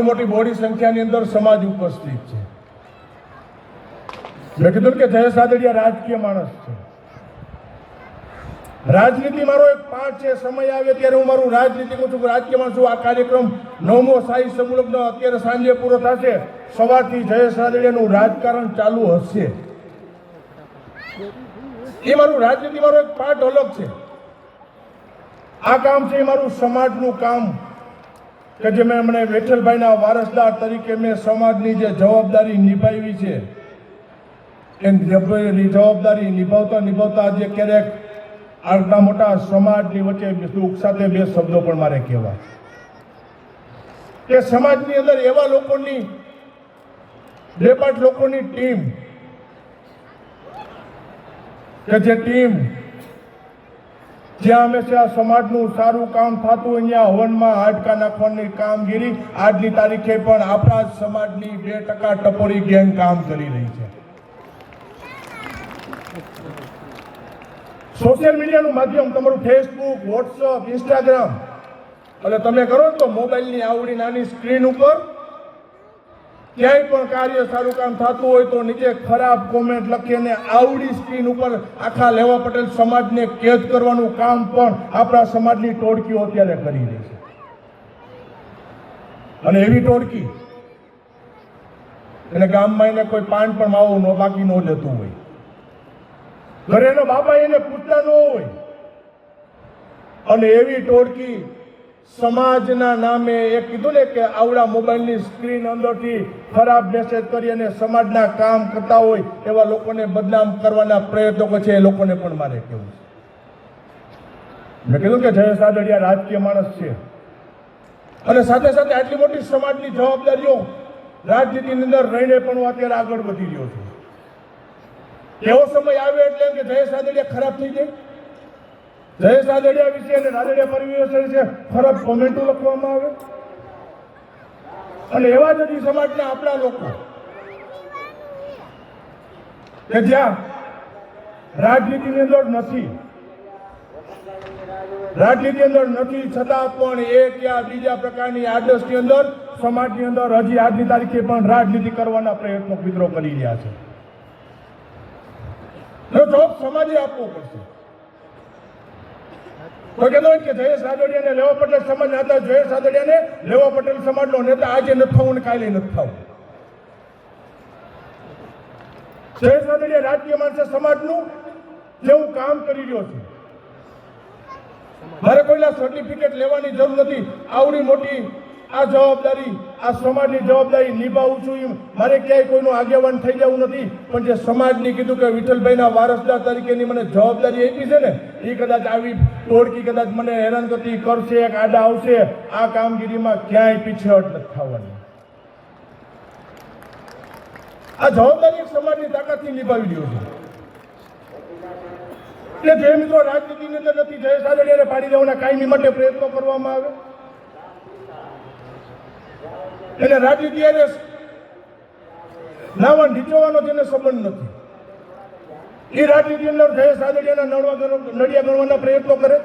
મોટી બોડી સંખ્યાની અંદર સમાજ ઉપસ્થિત છે. મેં કીધું કે જયેશ આદડિયા રાજકીય માણસ છે. રાજનીતિ મારો એક પાઠ છે, સમય આવે ત્યારે હું મારું રાજનીતિ કહું છું રાજકીય માણસ આ કાર્યક્રમ નવમો સાહી સંલગ્ન અત્યારે સાંજે પૂરો થશે, સવારથી જયેશ રાદડિયાનું રાજકારણ ચાલુ હશે. એ મારું રાજનીતિ મારો એક પાઠ અલગ છે. આ કામ છે એ મારું સમાજનું કામ. કે જે મેં મને વિઠ્ઠલભાઈના વારસદાર તરીકે મેં સમાજની જે જવાબદારી નિભાવી છે એ જવાબદારી નિભાવતા નિભાવતા આજે ક્યારેક આટલા મોટા સમાજની વચ્ચે દુઃખ સાથે બે શબ્દો પણ મારે કહેવા. કે સમાજની અંદર એવા લોકોની, બે પાંચ લોકોની ટીમ, કે જે ટીમ જ્યાં હંમેશા સમાજનું સારું કામ થતું અહીંયા હવનમાં હાડકા નાખવાની કામગીરી, આજની તારીખે પણ આપણા સમાજની બે ટકા ટપોરી ગેંગ કામ કરી રહી છે. સોશિયલ મીડિયાનું માધ્યમ તમારું ફેસબુક વોટ્સઅપ ઇન્સ્ટાગ્રામ એટલે તમે કરો તો મોબાઈલની આવડી નાની સ્ક્રીન ઉપર ક્યાંય પણ કાર્ય સારું કામ થતું હોય તો નીચે ખરાબ કોમેન્ટ લખીને આવડી સ્ક્રીન ઉપર આખા લેવા પટેલ સમાજને કેદ કરવાનું કામ પણ આપણા સમાજની ટોળકીઓ અત્યારે કરી રહી છે. અને એવી ટોળકી એટલે ગામમાં એને કોઈ પાન પણ માવો ન બાકી ન લેતું હોય. ઘરે એનો બાપા એને પૂછતા ન હોય. અને એવી ટોળકી સમાજના નામે એ કીધું ને કે આવડા મોબાઈલની સ્ક્રીન અંદરથી ખરાબ મેસેજ કરી અને સમાજના કામ કરતા હોય એવા લોકોને બદનામ કરવાના પ્રયત્નો છે એ લોકોને પણ મારે કહેવું છે. મેં કીધું કે જયેશ આદળિયા રાજકીય માણસ છે. અને સાથે સાથે આટલી મોટી સમાજની જવાબદારીઓ રાજનીતિની અંદર રહીને પણ હું અત્યારે આગળ વધી રહ્યો છું. એવો સમય આવ્યો એટલે કે જયેશ આદળિયા ખરાબ થઈ જાય. જયેશ રાદડિયા વિશે અને રાદડિયા પરિવેશ વિશે ખરાબ કોમેન્ટો લખવામાં આવે. અને એવા જ સમાજના આપણા લોકો કે જ્યાં રાજનીતિની અંદર નથી. રાજનીતિ અંદર નથી, છતાં પણ એક યા બીજા પ્રકારની આદર્શની અંદર, સમાજની અંદર હજી આજની તારીખે પણ રાજનીતિ કરવાના પ્રયત્નો મિત્રો કરી રહ્યા છે. જવાબ સમાજે આપવો પડશે. તો કહેતો કે જયેશ રાદડિયાને લેવા પટેલ સમાજ હતા, જયેશ રાદડિયાને લેવા પટેલ સમાજનો નેતા, આજે નથી ને કાલે નથી થવું. જયેશ રાદડિયા રાજકીય માણસે સમાજનું જેવું કામ કરી રહ્યો છે. મારે કોઈના સર્ટિફિકેટ લેવાની જરૂર નથી. આવડી મોટી આ જવાબદારી, આ સમાજની જવાબદારી નિભાવું છું એમ. મારે ક્યાંય કોઈનું આગેવાન થઈ જવું નથી. પણ જે સમાજની કીધું કે વિઠ્ઠલભાઈના વારસદાર તરીકેની મને જવાબદારી આપી છે ને, એ કદાચ આવી ટોળકી કદાચ મને હેરાનગતિ કરશે, એક આડા આવશે, આ કામગીરીમાં ક્યાંય પીછેહટ નથી થવાની. આ જવાબદારી સમાજની તાકાતથી નિભાવી રહ્યો છે. એટલે જે મિત્રો રાજનીતિની અંદર નથી જય રાદડિયાને પાડી દેવાના કાયમી માટે પ્રયત્નો કરવામાં આવે. એટલે રાજી એને લાવવા નીચોવાનો તેને સંબંધ નથી. એ રાજનીતિ અંદર જયેશ સાદડિયાના નડવા નડિયા ગણવાના પ્રયત્નો કરે.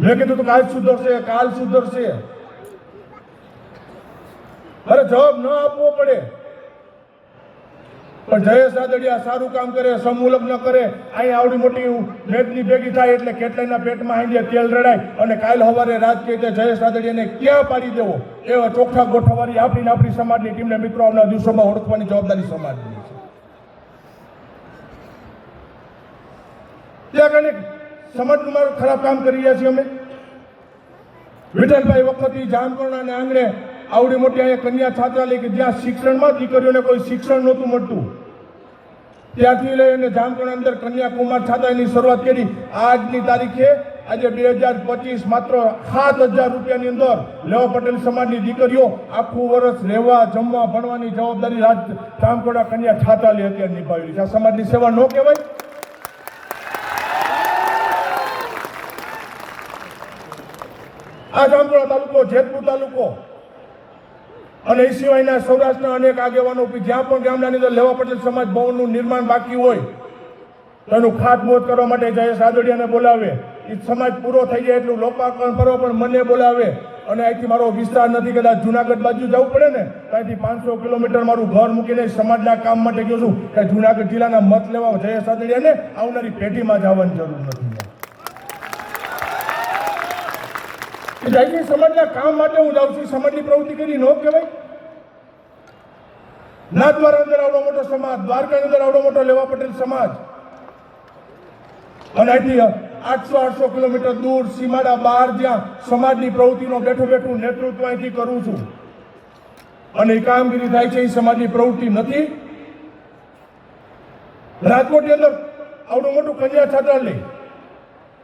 મેં કીધું તો કાલ સુધરશે કાલ સુધરશે. અરે જવાબ ન આપવો પડે. પણ જયેશ રાદડિયા સારું કામ કરે સમુલગ્ન કરે અહીં આવડી મોટી મેદની ભેગી થાય એટલે કેટલાયના પેટમાં હાંજે તેલ રડાય અને કાલ સવારે રાજકીય રીતે જયેશ રાદડિયાને ક્યાં પાડી દેવો? એવા ચોખ્ખા ગોઠવવાની આપણી આપણી સમાજની ટીમને મિત્રો આવનાર દિવસોમાં ઓળખવાની જવાબદારી સમાજની છે. ત્યાં કને સમાજનું મારું ખરાબ કામ કરી રહ્યા છીએ અમે. વિઠ્ઠલભાઈ વખતથી જામકરણાને આંગણે આવડી મોટી અહીંયા કન્યા છાત્રાલય કે જ્યાં શિક્ષણમાં દીકરીઓને કોઈ શિક્ષણ નહોતું મળતું. ત્યાંથી લઈને જામકુંડ અંદર કન્યાકુમાર છાત્રાલયની શરૂઆત કરી. આજની તારીખે આજે બે હજાર પચીસ માત્ર સાત હજાર રૂપિયાની અંદર લેવા પટેલ સમાજની દીકરીઓ આખું વર્ષ રહેવા, જમવા, ભણવાની જવાબદારી રાજ જામકોડા કન્યા છાત્રાલય અત્યારે નિભાવેલી છે. આ સમાજની સેવા ન કહેવાય. આ જામકુંડા તાલુકો જેતપુર તાલુકો અને એ સિવાયના સૌરાષ્ટ્રના અનેક આગેવાનો જ્યાં પણ ગામડાની અંદર લેવા પટેલ સમાજ ભવનનું નિર્માણ બાકી હોય, તો એનું ખાતમુહૂર્ત કરવા માટે જયેશ રાદડિયાને બોલાવે. એ સમાજ પૂરો થઈ જાય એટલું લોકાર્પણ કરવા પણ મને બોલાવે. અને અહીંથી મારો વિસ્તાર નથી, કદાચ જુનાગઢ બાજુ જવું પડે ને ત્યાંથી પાંચસો કિલોમીટર મારું ઘર મૂકીને સમાજના કામ માટે ગયો છું. કે જુનાગઢ જિલ્લાના મત લેવા જય સાદડિયાને આવનારી પેઢીમાં જવાની જરૂર નથી. જાય સમાજના કામ માટે હું જાઉં છું. સમાજની પ્રવૃત્તિ કરી નો કહેવાય. ના અંદર આવડો મોટો સમાજ દ્વારકા અંદર આવડો મોટો લેવા પટેલ સમાજ. અને અહીંથી આઠસો આઠસો કિલોમીટર દૂર, સીમાડા બહાર જ્યાં સમાજની પ્રવૃત્તિનો બેઠું બેઠું નેતૃત્વ અહીંથી કરું છું. અને એ કામગીરી થાય છે, એ સમાજની પ્રવૃત્તિ નથી. રાજકોટની અંદર આવડું મોટું કન્યા છાત્રાલય.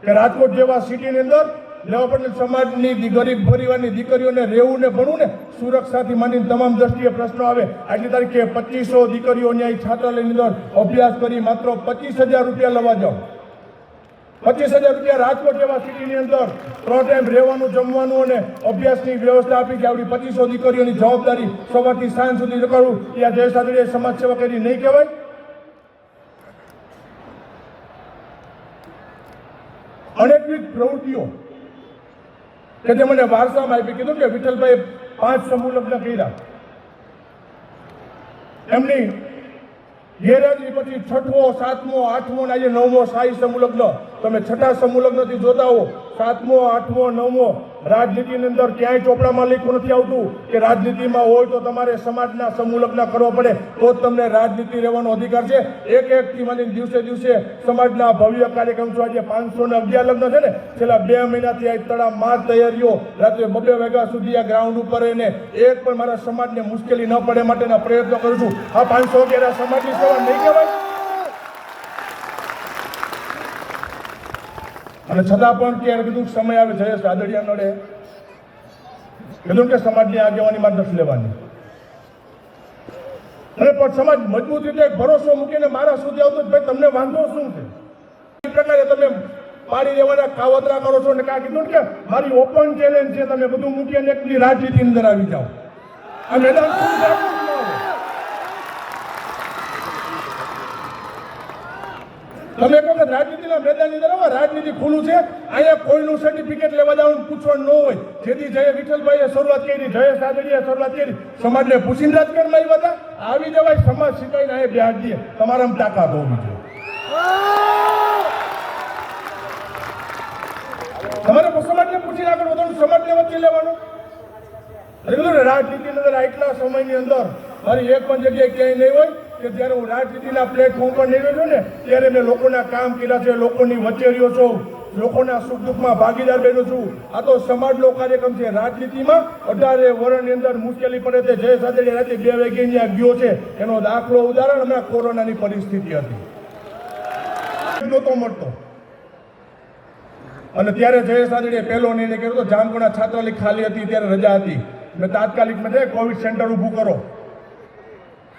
કે રાજકોટ જેવા સિટીની અંદર લેવા પટેલ સમાજની ગરીબ પરિવારની દીકરીઓને રહેવું ને ભણવું ને સુરક્ષાથી માંડીને તમામ દ્રષ્ટિએ પ્રશ્નો આવે. આજની તારીખે પચીસો દીકરીઓને ન્યાય છાત્રાલયની અંદર અભ્યાસ કરી માત્ર પચીસ હજાર રૂપિયા લેવા જાઓ. પચીસ હજાર રૂપિયા રાજકોટ જેવા સિટીની અંદર ત્રણ ટાઈમ રહેવાનું, જમવાનું અને અભ્યાસની વ્યવસ્થા આપી કે આપણી પચીસો દીકરીઓની જવાબદારી સવારથી સાંજ સુધી કરવું આ જય સમાજ સેવા કરી નહીં કહેવાય. અનેકવિધ પ્રવૃત્તિઓ કે જે મને વારસામાં આપી કીધું કે વિઠ્ઠલભાઈ પાંચ સમૂહ લગ્ન કર્યા. એમની ગેરહાજરી પછી છઠ્ઠો, સાતમો, આઠમો ને આજે નવમો સાઈ સમૂહ લગ્ન. તમે છઠ્ઠા સમૂહ લગ્નથી જોતા હો. સાતમો, આઠમો, નવમો રાજનીતિની અંદર ક્યાંય ચોપડામાં લખ્યું નથી આવતું કે રાજનીતિમાં હોય તો તમારે સમાજના સમૂહ કરવો પડે, તો જ તમને રાજનીતિ રહેવાનો અધિકાર છે. એક એક થી માંડીને દિવસે દિવસે સમાજના ભવ્ય કાર્યક્રમ છે. આજે પાંચસો ને અગિયાર લગ્ન છે ને, છેલ્લા બે મહિનાથી આ તળા માર તૈયારીઓ રાત્રે બબે વાગ્યા સુધી આ ગ્રાઉન્ડ ઉપર રહીને એક પણ મારા સમાજને મુશ્કેલી ન પડે માટેના પ્રયત્નો કરું છું. આ પાંચસો અગિયાર સમાજની સેવા નહીં કહેવાય. અને છતાં પણ ત્યારે કીધું સમય આવે, જયેશ રાદડિયા નડે. કીધું કે સમાજની આગેવાની માં નથી લેવાની. અને પણ સમાજ મજબૂત રીતે ભરોસો મૂકીને મારા સુધી આવતો ભાઈ, તમને વાંધો શું છે? એ પ્રકારે તમે પાડી લેવાના કાવતરા કરો છો ને કાં કીધું કે મારી ઓપન ચેલેન્જ છે, તમે બધું મૂકી અને એકલી રાજનીતિ અંદર આવી જાઓ. આ મેદાન ખુલ્લું રાખવું જ ન હોય. તમે કહો કે રાજનીતિના મેદાનની અંદર રાજનીતિ ખુલ્લું છે. અહીંયા કોઈનું સર્ટિફિકેટ લેવા જવાનું પૂછવાનું ન હોય. જેથી જય વિઠ્ઠલભાઈએ શરૂઆત કરી, જય સાદડીએ શરૂઆત કરી. સમાજને પૂછીને રાજકારણમાં આવ્યા હતા. આવી જવાય સમાજ શીખાઈને અહીંયા બેહાડ દઈએ તમારામાં તાકાત હોવી જોઈએ તમારે સમાજને પૂછીને આગળ વધવાનું, સમાજને વચ્ચે લેવાનું. રાજનીતિની અંદર આટલા સમયની અંદર મારી એક પણ જગ્યાએ ક્યાંય નહીં હોય. કે જ્યારે હું રાજનીતિના પ્લેટફોર્મ પર નીકળ્યો છું ને, ત્યારે મેં લોકોના કામ કર્યા છે, લોકોની વચ્ચે રહ્યો છું, લોકોના સુખ દુઃખમાં ભાગીદાર બન્યો છું. આ તો સમાજનો કાર્યક્રમ છે. રાજનીતિમાં અઢારે વર્ષની અંદર મુશ્કેલી પડે છે. જય સાથે રાતે બે વાગે ત્યાં ગયો છે. એનો દાખલો ઉદાહરણ હમણાં કોરોનાની પરિસ્થિતિ હતી. નહોતો મળતો. અને ત્યારે જયેશ સાદડીએ પહેલો નિર્ણય કર્યો હતો. જામગુણા છાત્રાલય ખાલી હતી, ત્યારે રજા હતી. મેં તાત્કાલિક મેં કોવિડ સેન્ટર ઊભું કરો.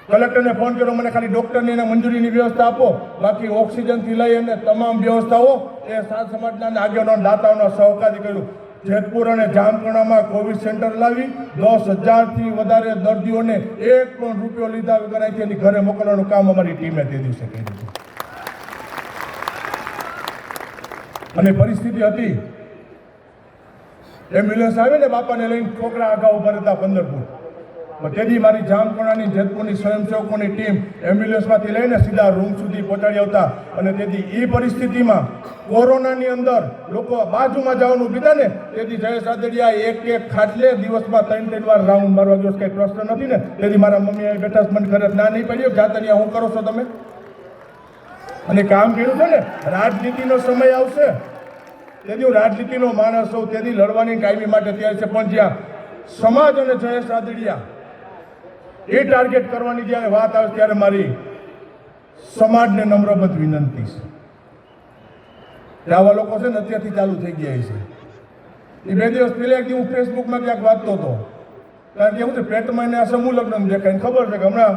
કલેક્ટરને ફોન કર્યો, મને ખાલી ડોક્ટરની મંજૂરીની વ્યવસ્થા આપો. બાકી ઓક્સિજનથી લઈ અને તમામ વ્યવસ્થાઓ. એ સાત સમાજના આગેવાનો દાતાઓના સહકારથી કર્યું. જેતપુર અને જામકણામાં કોવિડ સેન્ટર લાવી, દસ હજારથી વધારે દર્દીઓને એક પણ રૂપિયો લીધા વગર એની ઘરે મોકલવાનું કામ અમારી ટીમે તે દિવસે કર્યું હતું. અને પરિસ્થિતિ હતી. એમ્બ્યુલન્સ આવીને બાપાને લઈને છોકરા અગાઉ ઊભા રહેતા પંદર ફૂટ. તેથી મારી જામકોણાની જેતપુરની સ્વયંસેવકોની ટીમ એમ્બ્યુલન્સમાંથી લઈને સીધા રૂમ સુધી પહોંચાડી આવતા. અને તેથી એ પરિસ્થિતિમાં કોરોનાની અંદર લોકો બાજુમાં જવાનું બીતા ને, તેથી જયેશ આદડિયા એક એક ખાટલે દિવસમાં ત્રણ ત્રણ વાર રાઉન્ડ મારવા ગયો કંઈ પ્રશ્ન નથી ને. તેથી મારા મમ્મી અહીં બેઠા મને ઘરે ના નહીં પડ્યો. જાતરિયા, હું કરો છો તમે? અને કામ કર્યું છે ને, રાજનીતિનો સમય આવશે. તેથી હું રાજનીતિનો માણસ હોઉં, તેથી લડવાની કાયમી માટે તૈયાર છે. પણ જ્યાં સમાજ અને જયેશ રાદડિયા એ ટાર્ગેટ કરવાની જ્યારે વાત આવે ત્યારે મારી સમાજને નમ્રબદ્ધ વિનંતી છે. આવા લોકો છે ને અત્યારથી ચાલુ થઈ ગયા છે. એ બે દિવસ પહેલા એક હું ફેસબુકમાં ક્યાંક વાંચતો હતો. કારણ કે હું છે, પેટમાં એને આ સમૂહ લગ્ન દેખાય. ખબર છે કે હમણાં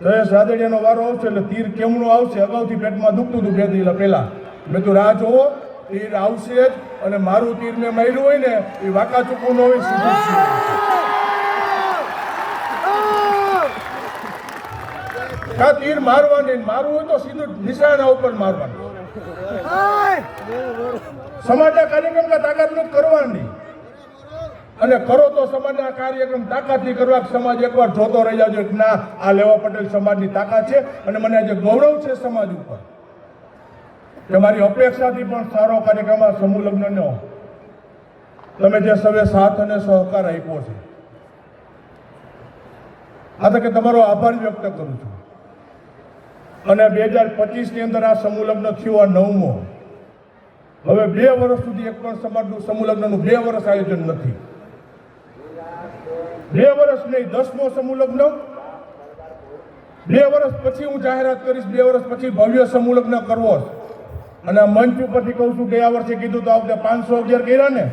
જયેશ રાદડિયાનો વારો આવશે એટલે તીર કેમનું આવશે? અગાઉથી પેટમાં દુખતું હતું બે દિવસ પહેલા. મેં તો રાહ જોવો, તીર આવશે જ અને મારું તીર મેં માર્યું હોય ને, એ વાંકા ચૂકવું ન હોય કાં તીર મારવાની મારવું હોય તો સીધું નિશાના ઉપર મારવાનું. સમાજના કાર્યક્રમ કા તાકાત નથી કરવાની. અને કરો તો સમાજના કાર્યક્રમ તાકાતથી કરવા સમાજ એકવાર જોતો રહી જાજો કે ના, આ લેવા પટેલ સમાજની તાકાત છે અને મને આજે ગૌરવ છે સમાજ ઉપર. કે મારી અપેક્ષાથી પણ સારો કાર્યક્રમ આ સમૂહ લગ્નનો. તમે જે સવે સાથ અને સહકાર આપ્યો છે. આ તકે તમારો આભાર વ્યક્ત કરું છું. અને બે હજાર પચીસની અંદર આ સમૂહ લગ્ન થયું, આ નવમો. હવે બે વર્ષ સુધી એક પણ સમાજનું સમૂહ લગ્નનું બે વર્ષ આયોજન નથી. બે વર્ષ નહીં, દસમો સમૂહ બે વર્ષ પછી હું જાહેરાત કરીશ, બે વર્ષ પછી ભવ્ય સમૂહ કરવો અને મંચ ઉપરથી કહું છું, ગયા વર્ષે કીધું તો આપણે પાંચસો અગિયાર કર્યા ને.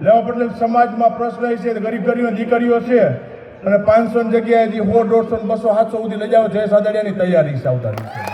લેવા પટેલ, સમાજમાં પ્રશ્ન છે, ગરીબ ગરીબ દીકરીઓ છે. અને પાંચસો જગ્યાએથી સો દોઢસો બસો, સાતસો સુધી લઈ જાઓ. જય સાદડિયાની તૈયારી છે આવતા દિવસે